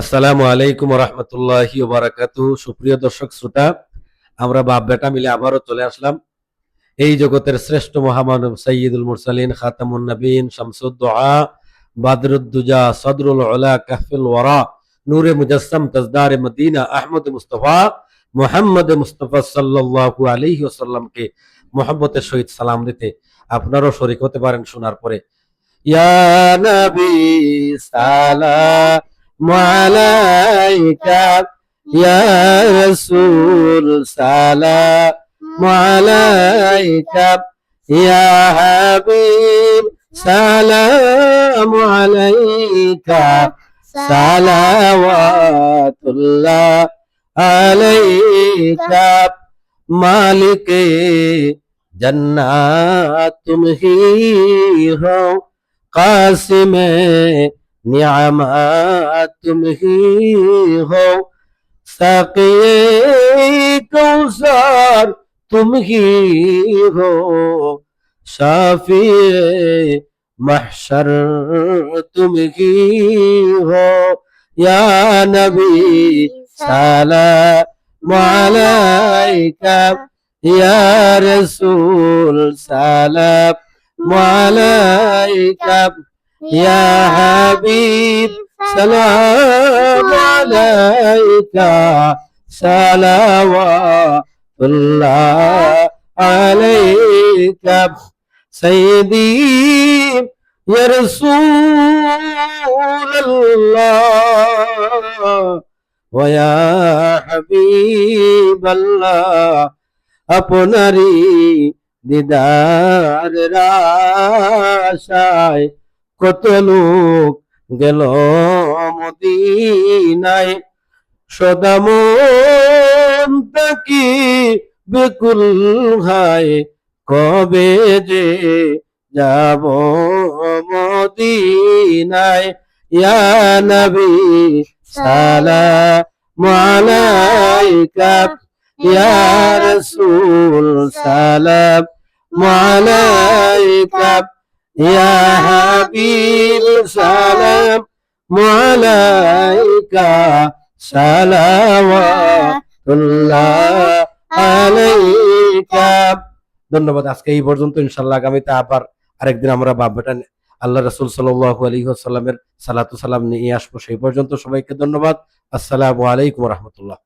আসসালামু আলাইকুম রহমতুল্লাহি সুপ্রিয় দর্শক, শ্রোতা, আমরা বাপ বেটা মিলে আবারও চলে আসলাম এই জগতের শ্রেষ্ঠ মহামানব সৈয়দুল মুরসালিন, খাতামুন নবীন শামসুদ্দোয়া বাদরুদ্দুজা সদরুল উলা, কাহফিল ওয়ারা, নূরে মুজাসসাম, তাজদার Medina, Ahmad Mustafa, Muhammad Mustafa সাল্লাল্লাহু আলাইহি ওয়াসাল্লামকে মোহাম্মতের সহিত সালাম দিতে আপনারও শরীক হতে পারেন শোনার পরে। ইয়া নবী সালাম عليك يا رسول سلام عليك يا حبيب سلام عليك صلوات الله عليك مالك جنات تم ہی ہو قاسم नियामत तुम ही हो सकिए कौसर तुम ही हो शाफी महशर तुम ही हो या नबी सलाम अलैका या रसूल सलाम अलैका يا حبيب سلام عليك صلوات الله عليك سيدي يا رسول الله ويا حبيب الله আপনারি দিদার রাশায় কত লোক গেল মদিনায়। সদামন তাকি বেকুল হায় কবে যে যাব মদিনায়? ইয়া নবী, সালাম আলাইকা। ইয়া রাসূল, সালাম আলাইকা। يا حبيب سلام عليك صلوات الله عليك ধন্যবাদ আজকে এই পর্যন্ত ইনশাল্লাহ আগামীতে আবার আরেকদিন আমরা বাপ বেটা আল্লাহ রসুল সাল্লাহ আলী সাল্লামের সালাতু সালাম নিয়ে আসবো সেই পর্যন্ত সবাইকে ধন্যবাদ আসসালামু আলাইকুম রহমতুল্লাহ